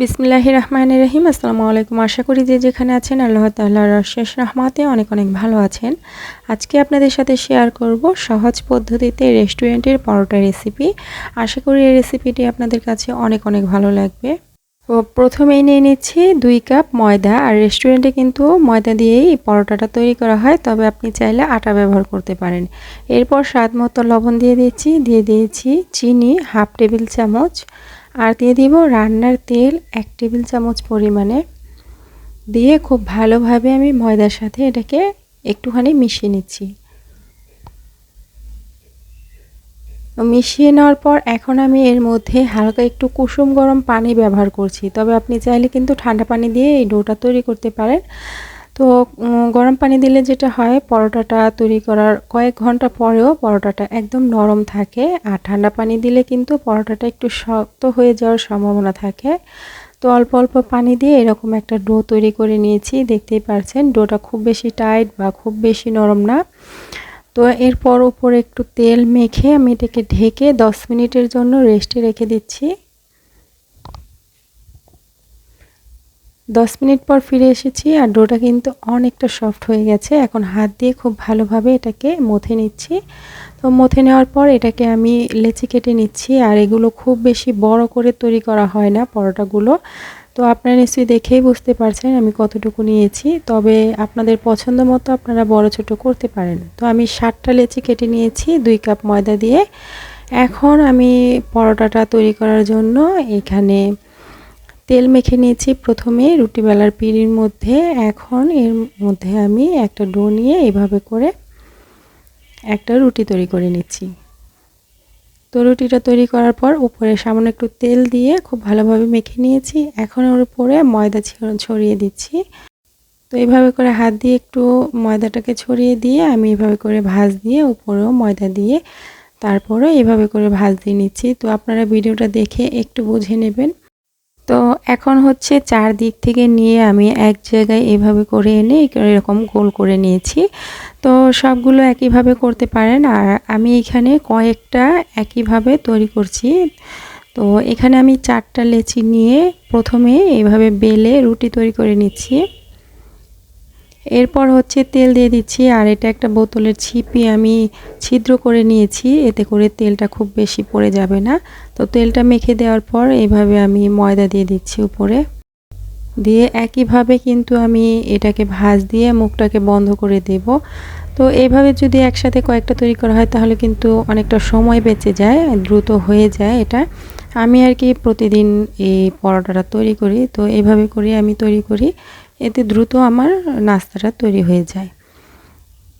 বিসমিল্লাহ রহমান রহিম আসসালামু আলাইকুম। আশা করি যে যেখানে আছেন আল্লাহ তাল্লাহর শেষ রহমাতে অনেক অনেক ভালো আছেন। আজকে আপনাদের সাথে শেয়ার করব সহজ পদ্ধতিতে রেস্টুরেন্টের পরোটা রেসিপি। আশা করি এই রেসিপিটি আপনাদের কাছে অনেক অনেক ভালো লাগবে। তো প্রথমেই নিয়ে নিচ্ছি দুই কাপ ময়দা। আর রেস্টুরেন্টে কিন্তু ময়দা দিয়েই পরোটাটা তৈরি করা হয়, তবে আপনি চাইলে আটা ব্যবহার করতে পারেন। এরপর স্বাদ মতো লবণ দিয়ে দিচ্ছি। দিয়ে দিয়েছি চিনি হাফ টেবিল চামচ। আর দিয়ে দিব রান্নার তেল এক টেবিল চামচ পরিমাণে। দিয়ে খুব ভালোভাবে আমি ময়দার সাথে এটাকে একটুখানি মিশিয়ে নিচ্ছি। মিশিয়ে নেওয়ার পর এখন আমি এর মধ্যে হালকা একটু কুসুম গরম পানি ব্যবহার করছি। তবে আপনি চাইলে কিন্তু ঠান্ডা পানি দিয়ে এই ডোটা তৈরি করতে পারেন। তো গরম পানি দিলে যেটা হয়, পরোটাটা তৈরি করার কয়েক ঘণ্টা পরেও পরোটাটা একদম নরম থাকে। আর ঠান্ডা পানি দিলে কিন্তু পরোটাটা একটু শক্ত হয়ে যাওয়ার সম্ভাবনা থাকে। তো, অল্প অল্প পানি দিয়ে এরকম একটা ডো তৈরি করে নিয়েছি। দেখতেই পারছেন, ডোটা খুব বেশি টাইট বা খুব বেশি নরম না। তো, এরপর উপরে একটু তেল মেখে আমি এটাকে ঢেকে দশ মিনিটের জন্য রেস্টে রেখে দিচ্ছি। দশ মিনিট পর ফিরে এসেছি আর ডোটা কিন্তু অনেকটা সফট হয়ে গেছে। এখন হাত দিয়ে খুব ভালোভাবে এটাকে মথে নিচ্ছি। তো মথে নেওয়ার পর এটাকে আমি লেচি কেটে নিচ্ছি আর এগুলো খুব বেশি বড় করে তৈরি করা হয় না পরোটাগুলো। তো আপনারা নিশ্চয়ই দেখেই বুঝতে পারছেন আমি কতটুকু নিয়েছি। তবে আপনাদের পছন্দ মতো আপনারা বড় ছোট করতে পারেন। তো আমি ষাটটা লেচি কেটে নিয়েছি, দুই কাপ ময়দা দিয়ে। এখন আমি পরোটাটা তৈরি করার জন্য এখানে তেল মেখে নিয়েছি প্রথমে রুটি বেলার পিড়ির মধ্যে। এখন এর মধ্যে আমি একটা ডো নিয়ে এভাবে করে একটা রুটি তৈরি করে নিচ্ছি। তো রুটিটা তৈরি করার পর উপরে সামান্য একটু তেল দিয়ে খুব ভালোভাবে মেখে নিয়েছি। এখন ওর উপরে ময়দা ছড়িয়ে দিচ্ছি। তো এইভাবে করে হাত দিয়ে একটু ময়দাটাকে ছড়িয়ে দিয়ে আমি এভাবে করে ভাজ দিয়ে উপরেও ময়দা দিয়ে তারপরে এভাবে করে ভাজ দিয়ে নিচ্ছি। তো আপনারা ভিডিওটা দেখে একটু বুঝে নেবেন তো এখন হচ্ছে চারদিক থেকে নিয়ে আমি এক জায়গায় এভাবে করে এনে এরকম গোল করে নিয়েছি। তো সবগুলো একইভাবে করতে পারেন আর আমি এখানে কয়েকটা একইভাবে তৈরি করছি। তো এখানে আমি চারটা লেচি নিয়ে প্রথমে এভাবে বেলে রুটি তৈরি করে নিচ্ছি। এরপর হচ্ছে তেল দিয়ে দিচ্ছি, আর এটা একটা বোতলের ছিপি আমি ছিদ্র করে নিয়েছি, এতে করে তেলটা খুব বেশি পড়ে যাবে না। তো তেলটা মেখে দেওয়ার পর এইভাবে আমি ময়দা দিয়ে দিচ্ছি উপরে। দিয়ে একইভাবে কিন্তু আমি এটাকে ভাজ দিয়ে মুখটাকে বন্ধ করে দেব। তো এইভাবে যদি একসাথে কয়েকটা তৈরি করা হয়, তাহলে কিন্তু অনেকটা সময় বেঁচে যায়, দ্রুত হয়ে যায় এটা। আমি আর কি প্রতিদিন এই পরোটাটা তৈরি করি, তো এইভাবে করে আমি তৈরি করি, এতে দ্রুত আমার নাস্তাটা তৈরি হয়ে যায়।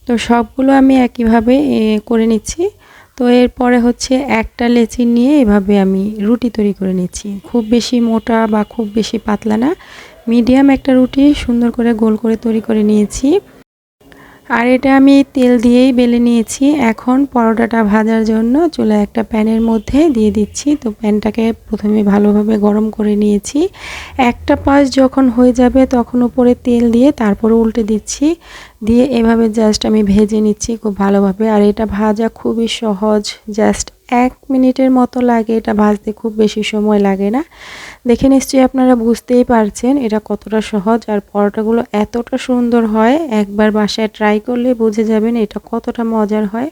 তো সবগুলো আমি একইভাবে করে নিচ্ছি। তো এরপরে হচ্ছে একটা লেচি নিয়ে এভাবে আমি রুটি তৈরি করে নিচ্ছি। খুব বেশি মোটা বা খুব বেশি পাতলা না, মিডিয়াম একটা রুটি সুন্দর করে গোল করে তৈরি করে নিয়েছি। আর এটা আমি তেল দিয়েই বেলে নিয়েছি। এখন পরোটাটা ভাজার জন্য চুলা একটা প্যানের মধ্যে দিয়ে দিচ্ছি। তো প্যানটাকে প্রথমে ভালোভাবে গরম করে নিয়েছি। একটা পাশ যখন হয়ে যাবে তখন উপরে তেল দিয়ে তারপরে উল্টে দিচ্ছি। দিয়ে এভাবে জাস্ট আমি ভেজে নিচ্ছি খুব ভালোভাবে। আর এটা ভাজা খুবই সহজ, জাস্ট এক মিনিটের মতো লাগে এটা ভাজতে, খুব বেশি সময় লাগে না। দেখে নিশ্চয়ই আপনারা বুঝতেই পারছেন এটা কতটা সহজ আর পরোটাগুলো এতটা সুন্দর হয়, একবার বাসায় ট্রাই করলে বুঝে যাবেন এটা কতটা মজার হয়।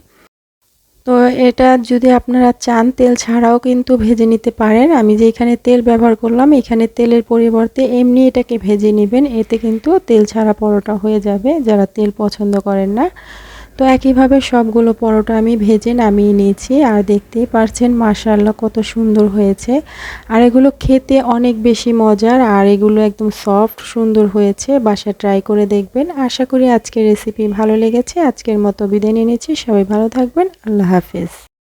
তো এটা যদি আপনারা চান, তেল ছাড়াও কিন্তু ভেজে নিতে পারেন। আমি যে এখানে তেল ব্যবহার করলাম, এখানে তেলের পরিবর্তে এমনি এটাকে ভেজে নেবেন, এতে কিন্তু তেল ছাড়া পরোটা হয়ে যাবে। যারা তেল পছন্দ করেন না তো একইভাবে সবগুলো পরোটা আমি ভেজে নামিয়ে নিয়েছি। আর দেখতেই পারছেন মাশাল্লাহ কত সুন্দর হয়েছে। আর এগুলো খেতে অনেক বেশি মজার। আর এগুলো একদম সফট, সুন্দর হয়েছে। বাসা ট্রাই করে দেখবেন। আশা করি আজকের রেসিপি ভালো লেগেছে। আজকের মতো বিদায় নিয়েছি সবাই ভালো থাকবেন। আল্লাহ হাফেজ।